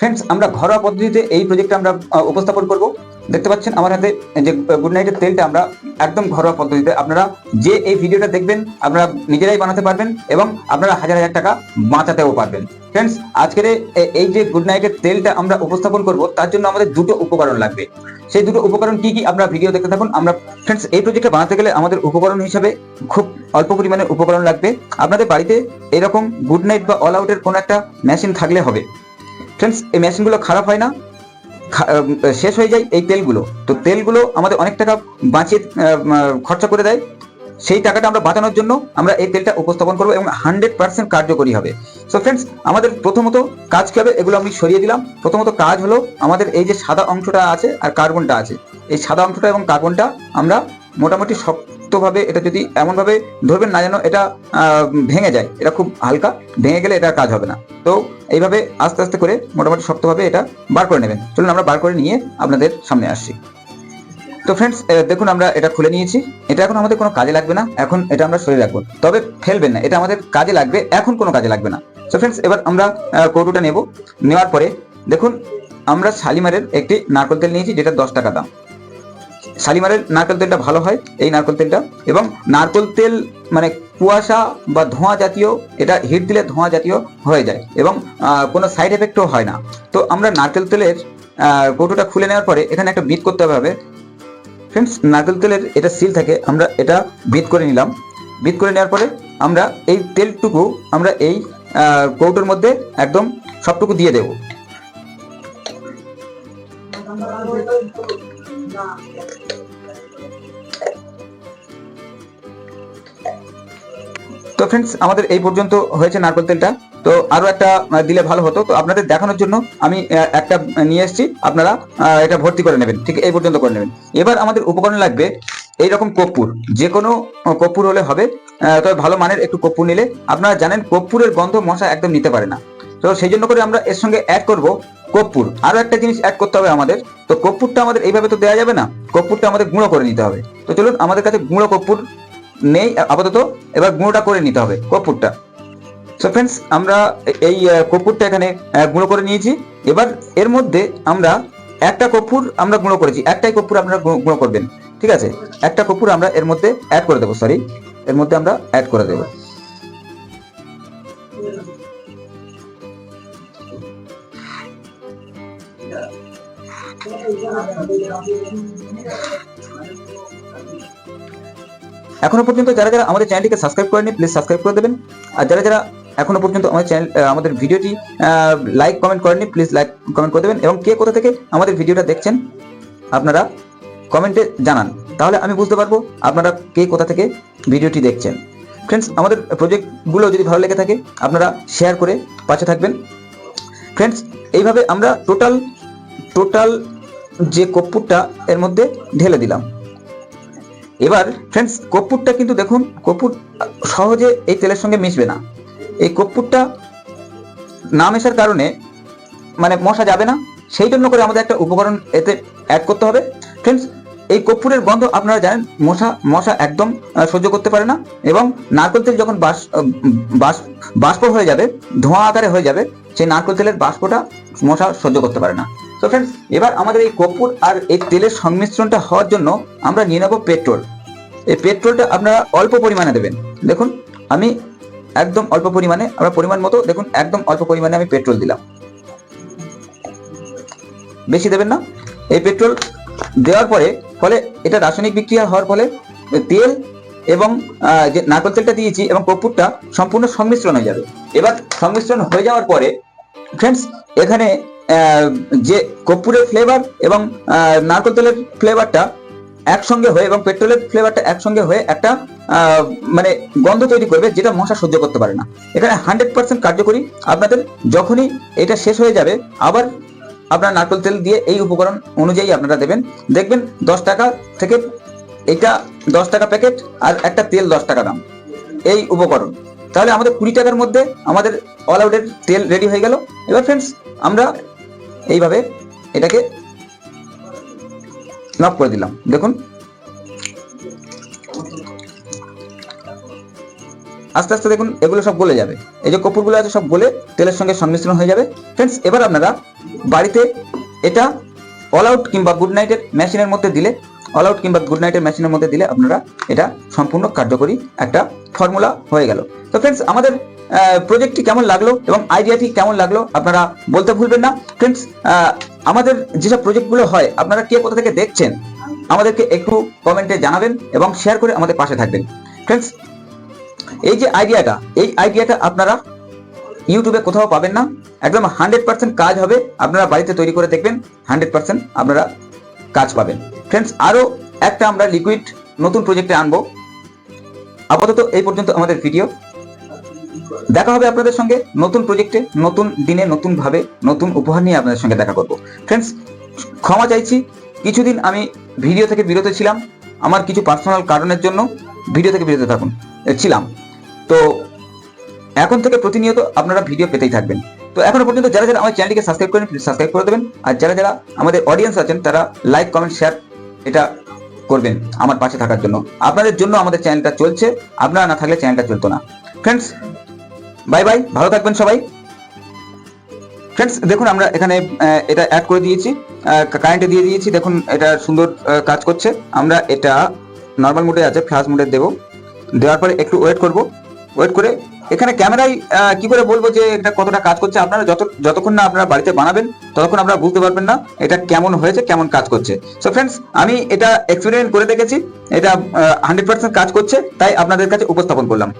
Friends আমরা ঘরোয়া পদ্ধতিতে এই প্রজেক্টটা আমরা উপস্থাপন করব। দেখতে পাচ্ছেন আমার হাতে যে গুড নাইটের তেলটা আমরা একদম ঘরোয়া পদ্ধতিতে আপনারা যে এই ভিডিওটা দেখবেন, আপনারা নিজেরাই বানাতে পারবেন এবং আপনারা হাজার হাজার টাকা বাঁচাতেও পারবেন। ফ্রেন্ডস আজকের এই যে গুড নাইটের তেলটা আমরা উপস্থাপন করব, তার জন্য আমাদের দুটো উপকরণ লাগবে। সেই দুটো উপকরণ কি কি আমরা ভিডিও দেখতে থাকুন। আমরা ফ্রেন্ডস এই প্রজেক্টটা বানাতে গেলে আমাদের উপকরণ হিসাবে খুব অল্প পরিমাণে উপকরণ লাগবে। আপনাদের বাড়িতে এরকম গুড নাইট বা অল আউটের কোনো একটা মেশিন থাকলে হবে। ফ্রেন্ডস এই মেশিনগুলো খারাপ হয় না। শেষ হয়ে যায় এই তেলগুলো। তো তেলগুলো আমাদের অনেক টাকা বাঁচিয়ে খরচা করে দেয়। সেই টাকাটা আমরা বাঁচানোর জন্য আমরা এই তেলটা উপস্থাপন করব এবং হান্ড্রেড পার্সেন্ট কার্যকরী হবে। সো ফ্রেন্ডস আমাদের প্রথমত কাজ কী হবে এগুলো আমি সরিয়ে দিলাম। প্রথমত কাজ হলো আমাদের এই যে সাদা অংশটা আছে আর কার্বনটা আছে। এই সাদা অংশটা এবং কার্বনটা আমরা মোটামুটি শক্তভাবে এটা যদি এমনভাবে ধরবেন না যেন এটা ভেঙে যায়, এটা খুব হালকা, ভেঙে গেলে এটা কাজ হবে না। তো এইভাবে আস্তে আস্তে করে মোটামুটি শক্তভাবে এটা বার করে নেবেন। চলুন আমরা বার করে নিয়ে আপনাদের সামনে আসছি তো ফ্রেন্ডস দেখুন আমরা এটা খুলে নিয়েছি। এটা এখন আমাদের কোনো কাজে লাগবে না, এখন এটা আমরা সরিয়ে রাখব। তবে ফেলবেন না, এটা আমাদের কাজে লাগবে, এখন কোনো কাজে লাগবে না। তো ফ্রেন্ডস এবার আমরা কৌটোটা নেব। নেওয়ার পরে দেখুন, আমরা শালিমারের একটি নারকেল তেল নিয়েছি, যেটা দশ টাকা দাম। শালিমারের নারকেল তেলটা ভালো হয়, এই নারকেল তেলটা। এবং নারকেল তেল মানে কুয়াশা বা ধোঁয়া জাতীয়, এটা হিট দিলে ধোঁয়া জাতীয় হয়ে যায় এবং কোনো সাইড এফেক্টও হয় না। তো আমরা নারকেল তেলের কৌটোটা খুলে নেওয়ার পরে এখানে একটা বিট করতে হবে ফ্রেন্ডস নারকেল তেলের এটা সিল থাকে, আমরা এটা বিট করে নিলাম। বিট করে নেওয়ার পরে আমরা এই তেলটুকু আমরা এই কৌটোর মধ্যে একদম সবটুকু দিয়ে দেব। তো ফ্রেন্ডস আমাদের এই পর্যন্ত হয়েছে নারকেল তেলটা। তো আরও একটা দিলে ভালো হতো। তো আপনাদের দেখানোর জন্য আমি একটা নিয়ে এসেছি। আপনারা এটা ভর্তি করে নেবেন। ঠিক এই পর্যন্ত করে নেবেন। এবার আমাদের উপকরণ লাগবে এইরকম কর্পূর। যে কোনো কর্পূর হলে হবে তবে ভালো মানের একটু কর্পূর নিলে। আপনারা জানেন, কর্পূরের গন্ধ মশা একদম নিতে পারে না। তো সেই জন্য করে আমরা এর সঙ্গে অ্যাড করব কর্পূর। আরও একটা জিনিস অ্যাড করতে হবে আমাদের। তো কর্পূরটা আমাদের এইভাবে তো দেওয়া যাবে না। কর্পূরটা আমাদের গুঁড়ো করে নিতে হবে। তো চলুন আমাদের কাছে গুঁড়ো কর্পূর নেই, আপাতত এবার গুঁড়োটা করে নিতে হবে কর্পূরটা। সো ফ্রেন্ডস আমরা এই কর্পূরটা এখানে গুঁড়ো করে নিয়েছি। এবার এর মধ্যে আমরা একটা কর্পূর আমরা গুঁড়ো করেছি। একটাই কর্পূর আপনারা গুঁড়ো করবেন। ঠিক আছে? একটা কর্পূর আমরা এর মধ্যে অ্যাড করে দেবো সরি এর মধ্যে আমরা অ্যাড করে দেবো। এখনও পর্যন্ত যারা যারা আমাদের চ্যানেলটিকে সাবস্ক্রাইব করেনি প্লিজ সাবস্ক্রাইব করে দেবেন। আর যারা যারা এখনও পর্যন্ত আমাদের চ্যানেল আমাদের ভিডিওটি লাইক কমেন্ট করেননি প্লিজ লাইক কমেন্ট করে দেবেন। এবং কে কোথা থেকে আমাদের ভিডিওটা দেখছেন, আপনারা কমেন্টে জানান। তাহলে আমি বুঝতে পারব আপনারা কে কোথা থেকে ভিডিওটি দেখছেন। ফ্রেন্ডস আমাদের প্রজেক্টগুলো যদি ভালো লেগে থাকে, আপনারা শেয়ার করে পাশে থাকবেন। ফ্রেন্ডস এইভাবে আমরা টোটাল টোটাল যে কর্পূরটা এর মধ্যে ঢেলে দিলাম। এবার ফ্রেন্ডস কর্পূরটা কিন্তু দেখুন, কর্পূর সহজে এই তেলের সঙ্গে মিশবে না। এই কর্পূরটা না মেশার কারণে মানে মশা যাবে না। সেই জন্য করে আমাদের একটা উপকরণ এতে অ্যাড করতে হবে। ফ্রেন্ডস এই কর্পূরের গন্ধ আপনারা জানেন, মশা মশা একদম সহ্য করতে পারে না এবং নারকেল তেল যখন বাস বাস বাষ্প হয়ে যাবে, ধোঁয়া আকারে হয়ে যাবে, সেই নারকেল তেলের বাষ্পটা মশা সহ্য করতে পারে না। তো ফ্রেন্ডস এবার আমাদের এই কর্পূর আর এই তেলের সংমিশ্রণটা হওয়ার জন্য আমরা নিয়ে নেব পেট্রোল। এই পেট্রোলটা আপনারা অল্প পরিমাণে দেবেন। দেখুন, আমি একদম অল্প পরিমাণে, আমরা পরিমাণ মতো, দেখুন, একদম অল্প পরিমাণে আমি পেট্রোল দিলাম। বেশি দেবেন না। এই পেট্রোল দেওয়ার পরে, ফলে এটা রাসায়নিক বিক্রিয়া হওয়ার ফলে তেল এবং যে নারকেল তেলটা দিয়েছি এবং কর্পূরটা সম্পূর্ণ সংমিশ্রণ হয়ে যাবে। এবার সংমিশ্রণ হয়ে যাওয়ার পরে ফ্রেন্ডস এখানে যে কর্পূরের ফ্লেভার এবং নারকেল তেলের ফ্লেভারটা একসঙ্গে হয়ে এবং পেট্রোলের ফ্লেভারটা একসঙ্গে হয়ে একটা মানে গন্ধ তৈরি করবে যেটা মশা সহ্য করতে পারে না। এখানে হান্ড্রেড পার্সেন্ট কার্যকরী। আপনাদের যখনই এটা শেষ হয়ে যাবে, আবার আপনার নারকেল তেল দিয়ে এই উপকরণ অনুযায়ী আপনারা দেবেন। দেখবেন দশ টাকা থেকে এটা দশ টাকা প্যাকেট আর একটা তেল দশ টাকা দাম। এই উপকরণ। তাহলে আমাদের কুড়ি টাকার মধ্যে আমাদের অল আউটের তেল রেডি হয়ে গেল। এবার ফ্রেন্ডস আমরা এইভাবে এটাকে নক করে দিলাম। দেখুন। আস্তে আস্তে দেখুন, এগুলো সব গলে যাবে। এই যে কপুরগুলো আছে সব গলে তেলের সঙ্গে সংমিশ্রণ হয়ে যাবে। ফ্রেন্ডস এবার আপনারা বাড়িতে এটা অল আউট কিংবা গুড নাইটের মেশিনের মধ্যে দিলে অল আউট কিংবা গুড নাইটের মেশিনের মধ্যে দিলে আপনারা এটা সম্পূর্ণ কার্যকরী একটা ফর্মুলা হয়ে গেল। তো ফ্রেন্ডস আমাদের প্রজেক্টটি কেমন লাগল এবং আইডিয়াটি কেমন লাগল আপনারা বলতে ভুলবেন না। ফ্রেন্ডস আমাদের যেসব প্রজেক্টগুলো হয়, আপনারা কে কোথা থেকে দেখছেন, আমাদেরকে একটু কমেন্টে জানাবেন এবং শেয়ার করে আমাদের পাশে থাকবেন। ফ্রেন্ডস এই যে আইডিয়াটা এই আইডিয়াটা আপনারা ইউটিউবে কোথাও পাবেন না। একদম হান্ড্রেড পার্সেন্ট কাজ হবে, আপনারা বাড়িতে তৈরি করে দেখবেন হান্ড্রেড পার্সেন্ট আপনারা কাজ পাবেন। ফ্রেন্ডস আরও একটা আমরা লিকুইড নতুন প্রজেক্টে আনব। আপাতত এই পর্যন্ত আমাদের ভিডিও দেখা হবে আপনাদের সঙ্গে নতুন প্রজেক্টে নতুন দিনে, নতুন ভাবে, নতুন উপহার নিয়ে আপনাদের সঙ্গে দেখা করব। ফ্রেন্ডস ক্ষমা চাইছি। কিছুদিন আমি ভিডিও থেকে বিরত ছিলাম। আমার কিছু পার্সোনাল কারণের জন্য ভিডিও থেকে বিরত থাকুন। ছিলাম। তো এখন থেকে প্রতিনিয়ত আপনারা ভিডিও পেতেই থাকবেন। তো এখনও পর্যন্ত যারা যারা আমার চ্যানেলটিকে সাবস্ক্রাইব করেন প্লিজ সাবস্ক্রাইব করে দেবেন। আর যারা যারা আমাদের অডিয়েন্স আছেন, তারা লাইক কমেন্ট শেয়ার এটা করবেন আমার পাশে থাকার জন্য। আপনাদের জন্য আমাদের চ্যানেলটা চলছে। আপনারা না থাকলে চ্যানেলটা চলতো না। ফ্রেন্ডস বাই বাই, ভালো থাকবেন সবাই। ফ্রেন্ডস দেখুন আমরা এখানে এটা অ্যাড করে দিয়েছি। কারেন্টে দিয়ে দিয়েছি। দেখুন, এটা সুন্দর কাজ করছে। আমরা এটা নর্মাল মোডে আছে ফ্ল্যাশ মোডে দেবো। দেওয়ার পরে একটু ওয়েট করব। ওয়েট করে এখানে ক্যামেরায় কি করে বলব যে এটা কতটা কাজ করছে আপনারা যত, যতক্ষণ না আপনারা বাড়িতে বানাবেন, ততক্ষণ আপনারা বুঝতে পারবেন না এটা কেমন হয়েছে, কেমন কাজ করছে। সো ফ্রেন্ডস আমি এটা এক্সপেরিমেন্ট করে দেখেছি। এটা হান্ড্রেড পার্সেন্ট কাজ করছে, তাই আপনাদের কাছে উপস্থাপন করলাম।